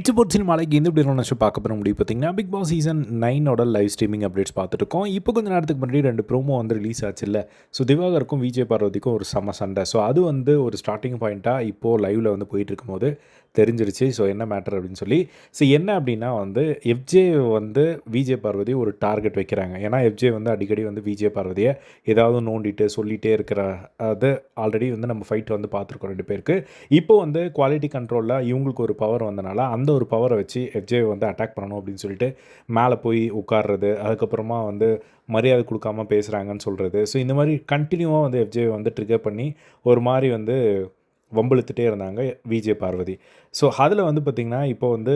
Right sports சினிமாலைக்கு இந்த இப்படி நினச்சி பார்க்க போகிற முடியும் பார்த்தீங்கன்னா பிக் பாஸ் சீசன் நைனோட லைவ் ஸ்ட்ரீமிங் அப்டேட்ஸ் பார்த்துட்டு இருக்கோம். இப்போ கொஞ்ச நேரத்துக்கு முன்னாடி ரெண்டு ப்ரோமோ வந்து ரிலீஸ் ஆச்சு இல்லை ஸோ திவாகருக்கும் விஜய் பார்வதிக்கும் ஒரு சம சண்டை. ஸோ அது வந்து ஒரு ஸ்டார்டிங் பாயிண்ட்டாக இப்போது லைவில் வந்து போயிட்டு இருக்கும்போது தெரிஞ்சிருச்சு. ஸோ என்ன மேட்டர் அப்படின்னு சொல்லி. ஸோ என்ன அப்படின்னா வந்து எஃப்ஜே வந்து விஜே பார்வதி ஒரு டார்கெட் வைக்கிறாங்க. ஏன்னா எஃப்ஜே வந்து அடிக்கடி வந்து விஜே பார்வதியை ஏதாவது நோண்டிட்டு சொல்லிகிட்டே இருக்கிற அது ஆல்ரெடி வந்து நம்ம ஃபைட் வந்து பார்த்துருக்கோம் ரெண்டு பேருக்கு. இப்போ வந்து குவாலிட்டி கண்ட்ரோலில் இவங்களுக்கு ஒரு பவர் வந்தனால அந்த ஒரு பவரை வச்சு எஃப்ஜே வந்து அட்டாக் பண்ணணும் அப்படின்னு சொல்லிட்டு மேலே போய் உட்கார்றது அதுக்கப்புறமா வந்து மரியாதை கொடுக்காம பேசுகிறாங்கன்னு சொல்கிறது ஸோ இந்த மாதிரி கண்டினியூவாக வந்து எஃப்ஜே வந்து ட்ரிகர் பண்ணி ஒரு மாதிரி வந்து வம்பிழுத்துட்டே இருந்தாங்க விஜே பார்வதி. ஸோ அதில் வந்து பார்த்திங்கன்னா இப்போ வந்து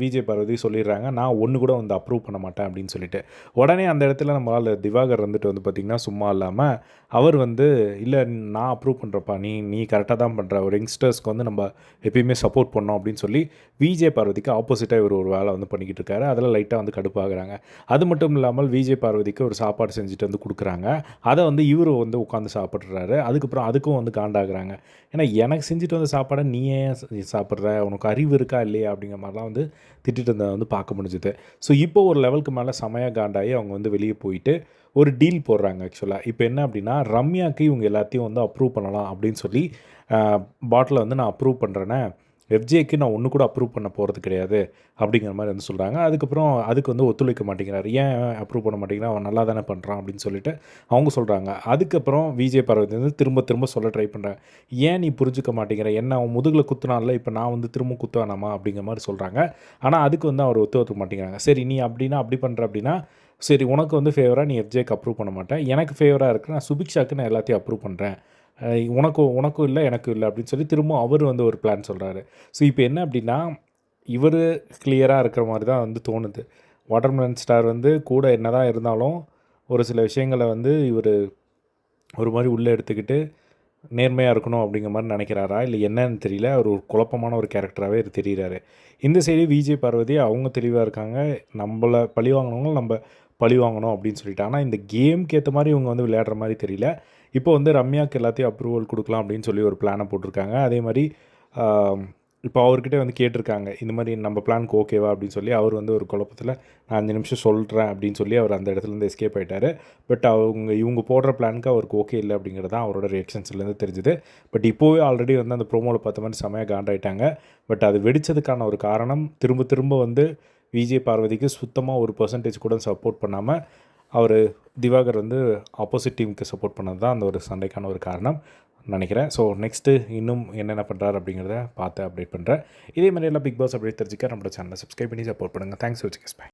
விஜே பார்வதி சொல்லிடுறாங்க நான் ஒன்று கூட வந்து அப்ரூவ் பண்ண மாட்டேன் அப்படின்னு சொல்லிட்டு. உடனே அந்த இடத்துல நம்மளால் திவாகர் வந்துட்டு வந்து பார்த்திங்கன்னா சும்மா இல்லாமல் அவர் வந்து இல்லை நான் அப்ரூவ் பண்ணுறப்பா நீ நீ கரெக்டாக தான் பண்ணுற ஒரு யங்ஸ்டர்ஸ்க்கு வந்து நம்ம எப்பயுமே சப்போர்ட் பண்ணோம் அப்படின்னு சொல்லி விஜே பார்வதிக்கு ஆப்போசிட்டாக இவர் ஒரு வேலை வந்து பண்ணிக்கிட்டு இருக்காரு. அதில் லைட்டாக வந்து கடுப்பாகிறாங்க. அது மட்டும் இல்லாமல் விஜே பார்வதிக்கு ஒரு சாப்பாடு செஞ்சுட்டு வந்து கொடுக்குறாங்க. அதை வந்து இவர் வந்து உட்காந்து சாப்பிட்றாரு. அதுக்கப்புறம் அதுக்கும் வந்து காண்டாகிறாங்க. ஏன்னா எனக்கு செஞ்சுட்டு வந்த சாப்பாடை நீ ஏன் சாப்பிட்ற உனக்கு அறிவு இருக்கா இல்லையா அப்படிங்கிற மாதிரிலாம் வந்து திட்டிட்டு இருந்ததை வந்து பார்க்க முடிஞ்சுது. ஸோ இப்போ ஒரு லெவலுக்கு மேலே செமையாக காண்டாகி அவங்க வந்து வெளியே போயிட்டு ஒரு டீல் போடுறாங்க ஆக்சுவலாக இப்போ என்ன அப்படின்னா ரம்யாக்கு இவங்க எல்லாத்தையும் வந்து அப்ரூவ் பண்ணலாம் அப்படின்னு சொல்லி பாட்டில் வந்து நான் அப்ரூவ் பண்ணுறேன்னே எஃப்ஜேக்கு நான் ஒன்று கூட அப்ரூவ் பண்ண போகிறது கிடையாது அப்படிங்கிற மாதிரி வந்து சொல்கிறாங்க அதுக்கப்புறம் அதுக்கு வந்து ஒத்துழைக்க மாட்டேங்கிறார். ஏன் அப்ரூவ் பண்ண மாட்டேங்கிறான் அவன் நல்லா தானே பண்ணுறான் அப்படின்னு சொல்லிட்டு அவங்க சொல்கிறாங்க அதுக்கப்புறம் விஜய் பார்வதி வந்து திரும்ப திரும்ப சொல்ல ட்ரை பண்ணுறேன் ஏன் நீ புரிஞ்சுக்க மாட்டேங்கிற? என்ன அவன் முதுகில் குத்துனால இப்போ நான் வந்து திரும்ப குத்துவானாமா அப்படிங்கிற மாதிரி சொல்கிறாங்க ஆனால் அதுக்கு வந்து அவர் ஒத்து ஒத்துக்க மாட்டேங்கிறாங்க. சரி நீ அப்படின்னா அப்படி பண்ணுற அப்படின்னா சரி உனக்கு வந்து ஃபேவராக நீ எஃப்ஜேக்கு அப்ரூவ் பண்ண மாட்டேன். எனக்கு ஃபேவராக இருக்குது நான் சுபிக்ஷாக்கு நான் எல்லாத்தையும் அப்ரூவ் பண்ணுறேன் உனக்கும் உனக்கும் இல்லை எனக்கும் இல்லை அப்படின்னு சொல்லி திரும்ப அவர் வந்து ஒரு பிளான் சொல்கிறாரு ஸோ இப்போ என்ன அப்படின்னா இவர் கிளியராக இருக்கிற மாதிரி தான் வந்து தோணுது. வாட்டர்மேன் ஸ்டார் வந்து கூட என்ன தான் இருந்தாலும் ஒரு சில விஷயங்களை வந்து இவர் ஒரு மாதிரி உள்ளே எடுத்துக்கிட்டு நேர்மையாக இருக்கணும் அப்படிங்கிற மாதிரி நினைக்கிறாரா? இல்லை என்னன்னு தெரியல. அவர் ஒரு குழப்பமான ஒரு கேரக்டராகவே தெரிகிறாரு இந்த சைடு விஜய் பார்வதி அவங்க தெளிவாக இருக்காங்க. நம்மளை பழி வாங்கினவங்க நம்ம பழி வாங்கணும் அப்படின்னு சொல்லிட்டு ஆனால் இந்த கேம்க்கு ஏற்ற மாதிரி இவங்க வந்து விளையாடுற மாதிரி தெரியல. இப்போ வந்து ரம்யாவுக்கு எல்லாத்தையும் அப்ரூவல் கொடுக்கலாம் அப்படின்னு சொல்லி ஒரு பிளானை போட்டிருக்காங்க. அதே மாதிரி இப்போ அவர்கிட்ட வந்து கேட்டிருக்காங்க இந்த மாதிரி நம்ம பிளானுக்கு ஓகேவா அப்படின்னு சொல்லி. அவர் வந்து ஒரு குழப்பத்தில் நான் அஞ்சு நிமிஷம் சொல்கிறேன் அப்படின்னு சொல்லி அவர் அந்த இடத்துலேருந்து எஸ்கேப் ஆகிட்டார் பட் அவங்க இவங்க போடுற பிளானுக்கு அவருக்கு ஓகே இல்லை அப்படிங்கிறது தான் அவரோட ரியாக்ஷன்ஸ்லேருந்து தெரிஞ்சுது. பட் இப்போவே ஆல்ரெடி வந்து அந்த ப்ரோமோவில் பார்த்த மாதிரி செமையாக காண்டாயிட்டாங்க பட் அது வெடித்ததுக்கான ஒரு காரணம் திரும்ப திரும்ப வந்து விஜய் பார்வதிக்கு சுத்தமாக ஒரு பர்சன்டேஜ் கூட சப்போர்ட் பண்ணாமல் அவர் திவாகர் வந்து ஆப்போசிட் டீமுக்கு சப்போர்ட் பண்ணது தான் அந்த ஒரு சண்டைக்கான ஒரு காரணம். நினைக்கிறேன். ஸோ நெக்ஸ்ட்டு இன்னும் என்னென்ன பண்ணுறாரு அப்படிங்கிறத பார்த்து அப்டேட் பண்ணுறேன் இதே மாதிரி எல்லாம் பிக் பாஸ் அப்டேட் தெரிஞ்சுக்க நம்மளோட சேனலை சப்ஸ்கிரைப் பண்ணி சப்போர்ட் பண்ணுங்கள் தேங்க்ஸ் வச்சுக்கஸ் பை